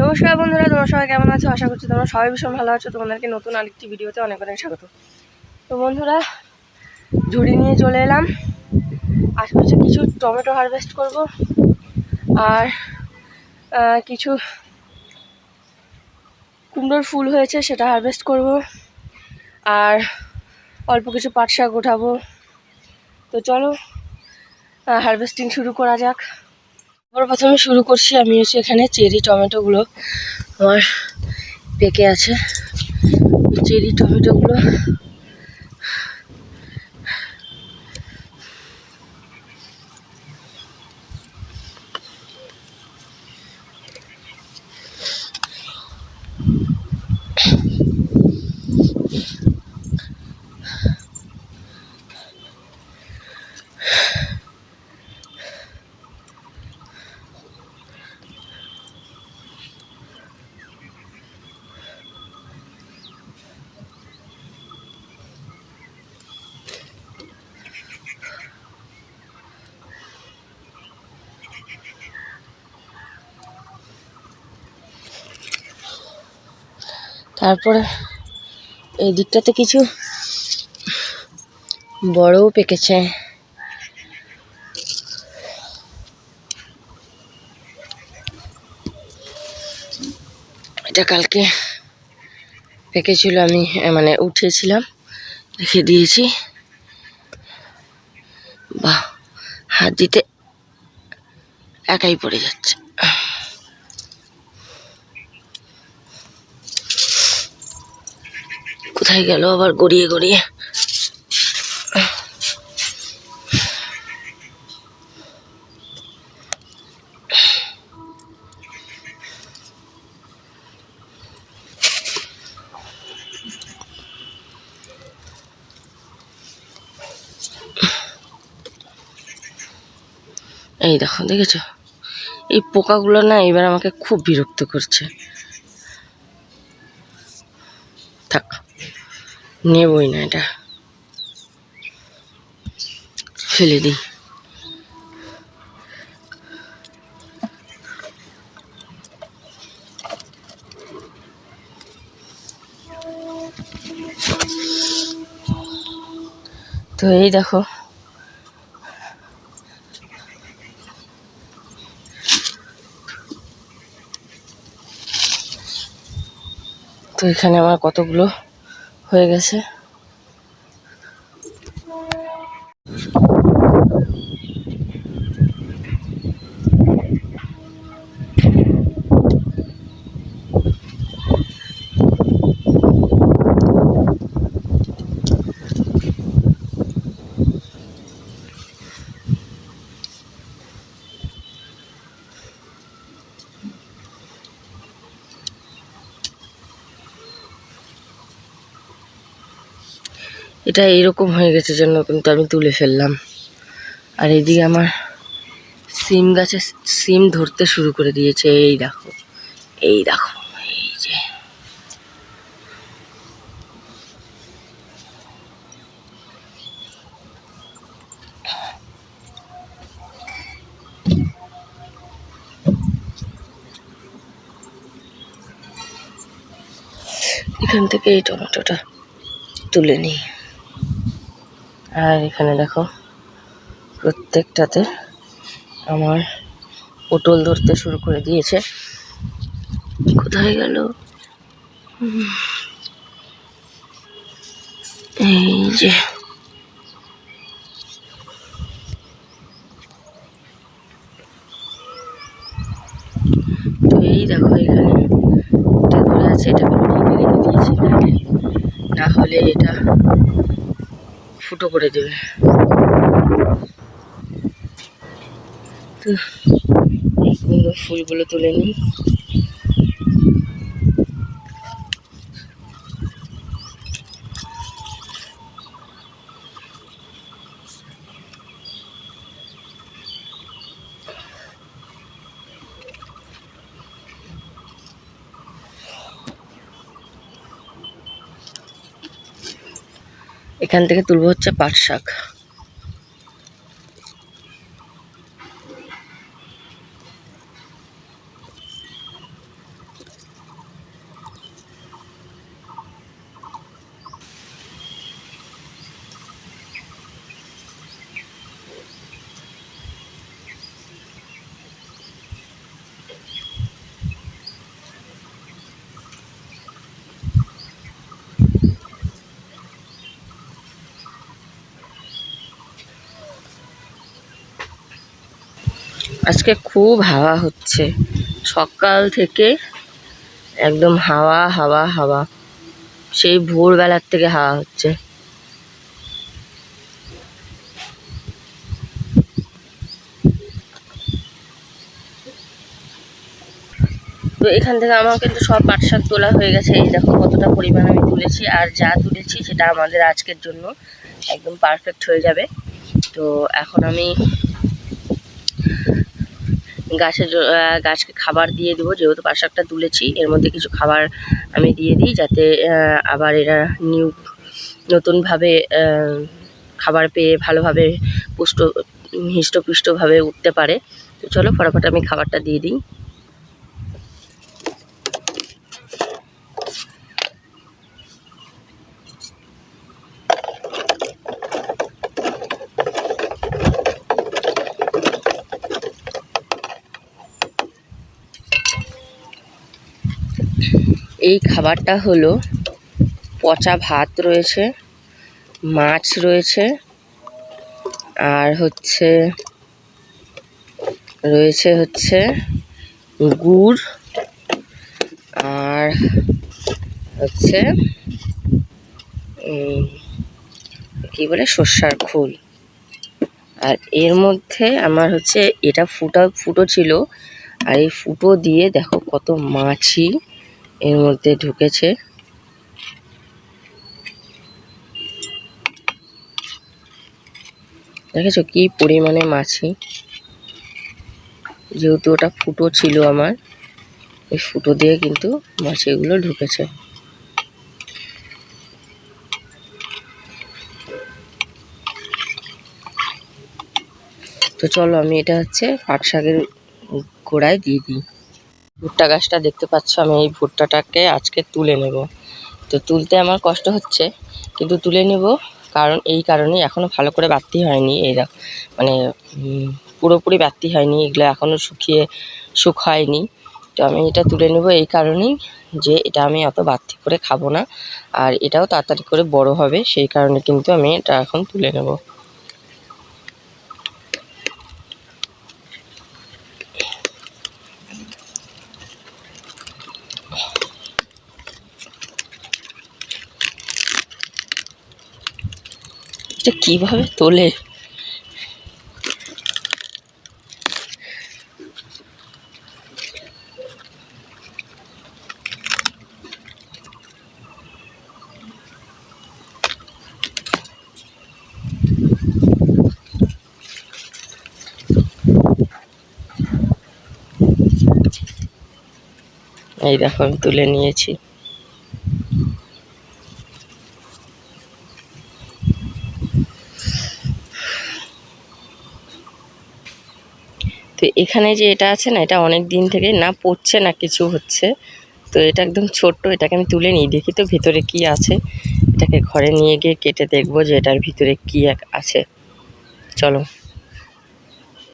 নমস্কার বন্ধুরা, তোমরা সবাই কেমন আছো? আশা করছি তোমরা সবাই ভীষণ ভালো আছো। তোমাদেরকে নতুন আরেকটি ভিডিওতে অনেক অনেক স্বাগত। তো বন্ধুরা, ঝুড়ি নিয়ে চলে এলাম। আশেপাশে কিছু টমেটো হারভেস্ট করব। আর কিছু কুমড়োর ফুল হয়েছে, সেটা হারভেস্ট করব। আর অল্প কিছু পাট শাক ওঠাবো। তো চলো হারভেস্টিং শুরু করা যাক। আবার প্রথমে শুরু করছি আমি হচ্ছে এখানে চেরি টমেটোগুলো। আমার পেকে আছে। চেরি টমেটোগুলো তারপরে এই দিকটাতে কিছু বড়ও পেকেছে। এটা কালকে পেকেছিল আমি মানে উঠিয়েছিলাম, রেখে দিয়েছি। বাহ, হাত দিতে একাই পড়ে যাচ্ছে। কোথায় গেল আবার গড়িয়ে গড়িয়ে? এই দেখো, দেখেছ? এই পোকাগুলো না এবার আমাকে খুব বিরক্ত করছে। থাক। নেবই না এটা। ফেলে দিই। তো এই দেখো। তো এখানে আমার কতগুলো হয়ে গেছে। এটা এরকম হয়ে গেছে জন্য কিন্তু আমি তুলে ফেললাম। আর এদিকে আমার সিম গাছে সিম ধরতে শুরু করে দিয়েছে। এই দেখো এই দেখো, এই যে। এখান থেকে এই টমেটোটা তুলে নিই। আর এখানে দেখো, প্রত্যেকটাতে আমার পটল ধরতে শুরু করে দিয়েছে। কোথায় গেল? এই যে। এই দেখো এখানে এটা আছে এটা না হলে এটা ফুটো করে দেবে। তো এই ফুলগুলো তুলে নিই। এখান থেকে তুলবো হচ্ছে পাট শাক। আজকে খুব হাওয়া হচ্ছে। সকাল থেকে একদম হাওয়া হাওয়া হাওয়া। সেই ভোরবেলার থেকে হাওয়া হচ্ছে। তো এখান থেকে আমার কিন্তু সব পাট শাক তোলা হয়ে গেছে। এই দেখো কতটা পরিমাণ আমি তুলেছি। আর যা তুলেছি সেটা আমাদের আজকের জন্য একদম পারফেক্ট হয়ে যাবে। তো এখন আমি গাছের গাছকে খাবার দিয়ে দেবো। যেহেতু পাশাকটা তুলেছি, এর মধ্যে কিছু খাবার আমি দিয়ে দিই যাতে আবার এরা নিউ, নতুনভাবে খাবার পেয়ে ভালোভাবে পুষ্ট হৃষ্টপুষ্টভাবে উঠতে পারে। তো চলো, ফটাফট আমি খাবারটা দিয়ে দিই। এই খাবারটা হলো পচা ভাত রয়েছে, মাছ রয়েছে, আর হচ্ছে, রয়েছে হচ্ছে গুড়, আর হচ্ছে কি বলে, সর্ষার খোল। আর এর মধ্যে আমার হচ্ছে, এটা ফুটা, ফুটো ছিল, আর এই ফুটো দিয়ে দেখো কত মাছি। এর মধ্যে ঢুকেছে। দেখেছ কি পরিমাণে মাছি? যেহেতু ওটা ফুটো ছিল আমার, এই ফুটো দিয়ে কিন্তু মাছিগুলো ঢুকেছে। তো চলো আমি এটা হচ্ছে পাট শাকের গোড়ায় দিয়ে দিই। ভুট্টা গাছটা দেখতে পাচ্ছ, আমি এই ভুট্টাটাকে আজকে তুলে নেব। তো তুলতে আমার কষ্ট হচ্ছে, কিন্তু তুলে নেব কারণ এই কারণে এখনও ভালো করে বাড়তি হয়নি এরা মানে পুরোপুরি বাড়তি হয়নি, এগুলো এখনও শুকিয়ে শুকায়নি। তো আমি এটা তুলে নেব এই কারণেই যে এটা আমি অত বাড়তি করে খাব না, আর এটাও তাড়াতাড়ি করে বড় হবে, সেই কারণে কিন্তু আমি এটা এখন তুলে নেব। এটা কীভাবে তোলে? এই দেখো আমি তুলে নিয়েছি। তো এখানে যে এটা আছে না, এটা অনেক দিন থেকে না পড়ছে না কিছু হচ্ছে। তো এটা একদম ছোট্ট, এটাকে আমি তুলে নিই, দেখি তো ভিতরে কি আছে। এটাকে ঘরে নিয়ে গিয়ে কেটে দেখব যে এটার ভিতরে কী এক আছে। চলো।